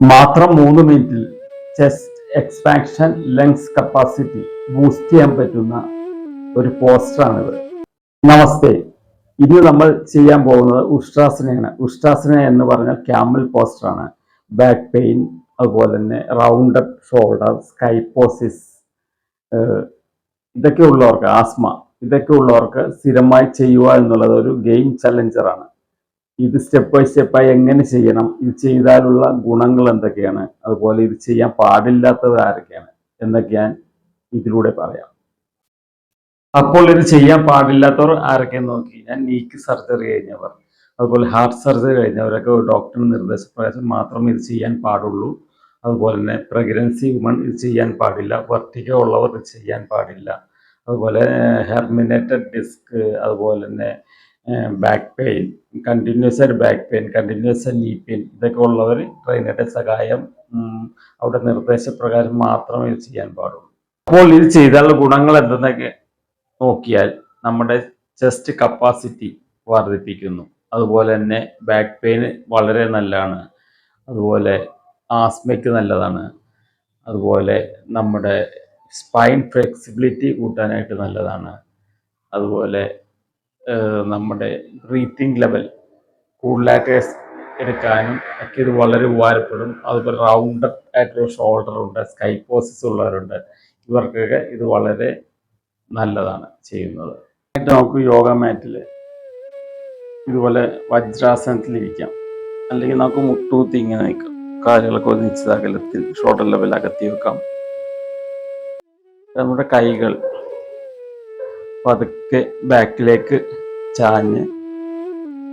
മാത്രം മൂന്ന് മിനിറ്റിൽ chest expansion lungs capacity boost ചെയ്യാൻ പറ്റുന്ന ഒരു പോസ്റ്ററാണിത് നമസ്തേ. ഇന്ന് നമ്മൾ ചെയ്യാൻ പോകുന്നത് ഉഷ്ട്രാസനയാണ് ഉഷ്ട്രാസന എന്ന് പറഞ്ഞാൽ ക്യാമൽ പോസ്റ്ററാണ് ബാക്ക് പെയിൻ അതുപോലെ തന്നെ റൗണ്ട് അപ്പ് ഷോൾഡർ സ്കൈപ്പോസിസ് ഇതൊക്കെ ഉള്ളവർക്ക് ആസ്മ ഇതൊക്കെ ഉള്ളവർക്ക് സ്ഥിരമായി ചെയ്യുക എന്നുള്ളത് ഒരു ഗെയിം ചലഞ്ചറാണ്. ഇത് സ്റ്റെപ്പ് ബൈ സ്റ്റെപ്പായി എങ്ങനെ ചെയ്യണം? ഇത് ചെയ്താലുള്ള ഗുണങ്ങൾ എന്തൊക്കെയാണ്? അതുപോലെ ഇത് ചെയ്യാൻ പാടില്ലാത്തത് ആരൊക്കെയാണ്? എന്നൊക്കെ ഞാൻ ഇതിലൂടെ പറയാം. അപ്പോൾ ഇത് ചെയ്യാൻ പാടില്ലാത്തവർ ആരൊക്കെയെന്ന് നോക്കി ഞാൻ നീക്ക് സർജറി കഴിഞ്ഞവർ അതുപോലെ ഹാർട്ട് സർജറി കഴിഞ്ഞവരൊക്കെ ഡോക്ടറിന് നിർദ്ദേശപ്രകാരം മാത്രം ഇത് ചെയ്യാൻ പാടുള്ളൂ. അതുപോലെ തന്നെ പ്രഗ്നൻസി വുമൺ ഇത് ചെയ്യാൻ പാടില്ല വർട്ടിക ഉള്ളവർ ഇത് ചെയ്യാൻ പാടില്ല. അതുപോലെ ഹെർമിനേറ്റഡ് ഡിസ്ക് അതുപോലെ തന്നെ ബാക്ക് പെയിൻ കണ്ടിന്യൂസ് ആയിട്ട് ബാക്ക് പെയിൻ കണ്ടിന്യൂസ് ആയി നീ പെയിൻ ഇതൊക്കെ ഉള്ളവർ ട്രെയിനറുടെ സഹായം അവിടെ നിർദ്ദേശപ്രകാരം മാത്രമേ ഇത് ചെയ്യാൻ പാടുള്ളൂ. അപ്പോൾ ഇത് ചെയ്താലുള്ള ഗുണങ്ങൾ എന്തെന്നൊക്കെ നോക്കിയാൽ നമ്മുടെ ചെസ്റ്റ് കപ്പാസിറ്റി വർദ്ധിപ്പിക്കുന്നു. അതുപോലെ തന്നെ ബാക്ക് പെയിൻ വളരെ നല്ലതാണ്. അതുപോലെ ആസ്മയ്ക്ക് നല്ലതാണ്. അതുപോലെ നമ്മുടെ സ്പൈൻ ഫ്ലെക്സിബിലിറ്റി കൂട്ടാനായിട്ട് നല്ലതാണ്. അതുപോലെ നമ്മുടെ ബ്രീത്തിങ് ലെവൽ കൂടുതലായിട്ട് എടുക്കാനും ഒക്കെ ഇത് വളരെ ഉപകാരപ്പെടും. അതുപോലെ റൗണ്ടഡ് ആയിട്ടുള്ള ഷോൾഡർ ഉണ്ട് സ്കൈപ്പോസിസ് ഉള്ളവരുണ്ട്. ഇവർക്കൊക്കെ ഇത് വളരെ നല്ലതാണ് ചെയ്യുന്നത്. നമുക്ക് യോഗ മാറ്റിൽ ഇതുപോലെ വജ്രാസനത്തിൽ ഇരിക്കാം. അല്ലെങ്കിൽ നമുക്ക് മുട്ടൂത്തി ഇങ്ങനെ നിൽക്കാം കാലുകളൊക്കെ ഒരു നിശ്ചിത അകലത്തിൽ ഷോൾഡർ ലെവൽ അകത്തി വെക്കാം. നമ്മുടെ കൈകൾ പതുക്കെ ബാക്കിലേക്ക് ചാഞ്ഞ്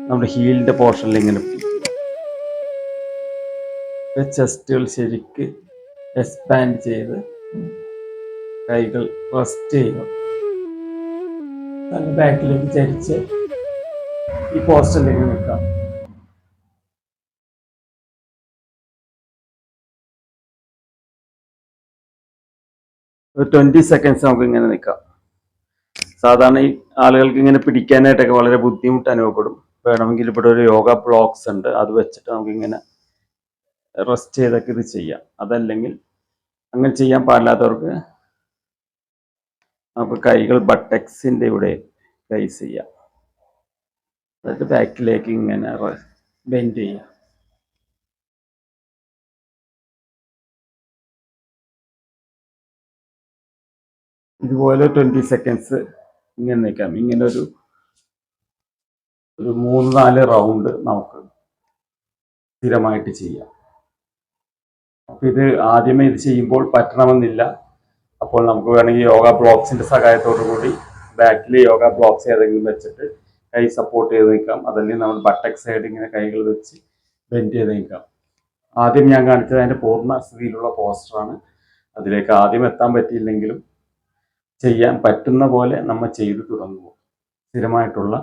നമ്മുടെ ഹീലിന്റെ പോർഷനിൽ ഇങ്ങനെ ചെസ്റ്റുകൾ ശരിക്ക് എക്സ്പാൻഡ് ചെയ്ത് കൈകൾ റെസ്റ്റ് ചെയ്യണം നല്ല ബാക്കിലേക്ക് ചരിച്ച് ഈ പോസ്റ്ററിലേക്ക് നിൽക്കാം ഒരു ട്വന്റി സെക്കൻഡ്സ് നമുക്ക് ഇങ്ങനെ നിൽക്കാം. സാധാരണ ഈ ആളുകൾക്ക് ഇങ്ങനെ പിടിക്കാനായിട്ടൊക്കെ വളരെ ബുദ്ധിമുട്ട് അനുഭവപ്പെടും. വേണമെങ്കിൽ ഇവിടെ ഒരു യോഗ ബ്ലോക്സ് ഉണ്ട്. അത് വെച്ചിട്ട് നമുക്ക് ഇങ്ങനെ റെസ്റ്റ് ചെയ്തൊക്കെ ഇത് ചെയ്യാം. അതല്ലെങ്കിൽ അങ്ങനെ ചെയ്യാൻ പാടില്ലാത്തവർക്ക് നമുക്ക് കൈകൾ ബട്ടക്സിന്റെ ഇവിടെ റൈസ് ചെയ്യാം. അതായത് ബാക്കിലേക്ക് ഇങ്ങനെ ബെൻഡ് ചെയ്യാം. ഇതുപോലെ ട്വന്റി സെക്കൻഡ്സ് ഇങ്ങനെ നിൽക്കാം ഇങ്ങനെ ഒരു ഒരു മൂന്ന് നാല് റൗണ്ട് നമുക്ക് സ്ഥിരമായിട്ട് ചെയ്യാം. അപ്പൊ ഇത് ആദ്യമേ ഇത് ചെയ്യുമ്പോൾ പറ്റണമെന്നില്ല. അപ്പോൾ നമുക്ക് വേണമെങ്കിൽ യോഗ ബ്ലോക്സിന്റെ സഹായത്തോടു കൂടി ബാക്കിൽ യോഗ ബ്ലോക്സ് ഏതെങ്കിലും വെച്ചിട്ട് കൈ സപ്പോർട്ട് ചെയ്ത് നിൽക്കാം. അതല്ലെങ്കിൽ നമ്മൾ ബട്ടക് സൈഡ് ഇങ്ങനെ കൈകൾ വെച്ച് ബെൻഡ് ചെയ്ത് നിൽക്കാം. ആദ്യം ഞാൻ കാണിച്ചത് അതിന്റെ പൂർണ സ്ഥിതിയിലുള്ള പോസ്റ്ററാണ്. അതിലേക്ക് ആദ്യം എത്താൻ പറ്റിയില്ലെങ്കിലും ചെയ്യാൻ പറ്റുന്ന പോലെ നമ്മൾ ചെയ്തു തുടങ്ങുക. സ്ഥിരമായിട്ടുള്ള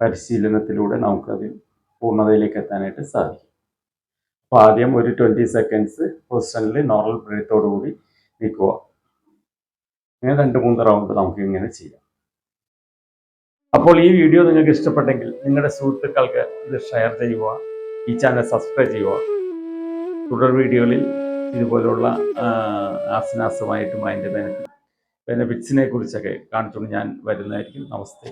പരിശീലനത്തിലൂടെ നമുക്കത് പൂർണതയിലേക്ക് എത്താനായിട്ട് സാധിക്കും. അപ്പോൾ ആദ്യം ഒരു ട്വന്റി സെക്കൻഡ്സ് പൊസിഷനിൽ നോർമൽ ബ്രീത്തോടു കൂടി നിൽക്കുക. ഇങ്ങനെ രണ്ട് മൂന്ന് റൗണ്ട് നമുക്ക് ഇങ്ങനെ ചെയ്യാം. അപ്പോൾ ഈ വീഡിയോ നിങ്ങൾക്ക് ഇഷ്ടപ്പെട്ടെങ്കിൽ നിങ്ങളുടെ സുഹൃത്തുക്കൾക്ക് ഇത് ഷെയർ ചെയ്യുക. ഈ ചാനൽ സബ്സ്ക്രൈബ് ചെയ്യുക. തുടർ വീഡിയോകളിൽ ഇതുപോലുള്ള ആസനാസമായിട്ടും അതിന്റെ ബെനിഫിറ്റ് ബെനിഫിറ്റ്സിനെ കുറിച്ചൊക്കെ കാണിച്ചുകൊണ്ട് ഞാൻ വരുന്നതായിരിക്കും നമസ്തേ